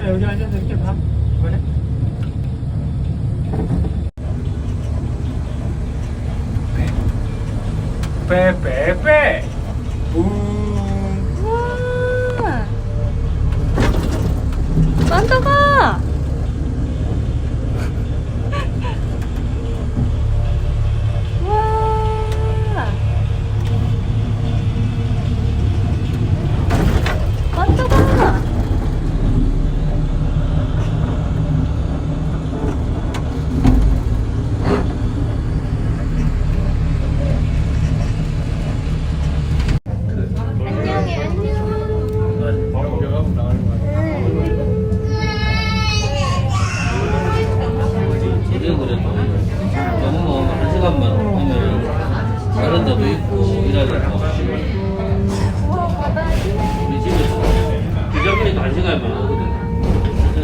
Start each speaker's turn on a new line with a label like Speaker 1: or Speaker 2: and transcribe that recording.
Speaker 1: 그래, 여기 앉아서 이렇게 봐. 그래? 빼빼빼 뿡
Speaker 2: 우와. 산타가.
Speaker 3: 오면 다른 데도 있고 일하니까. 우리 집에서 기장거리도 한 시간만 오거든. 네.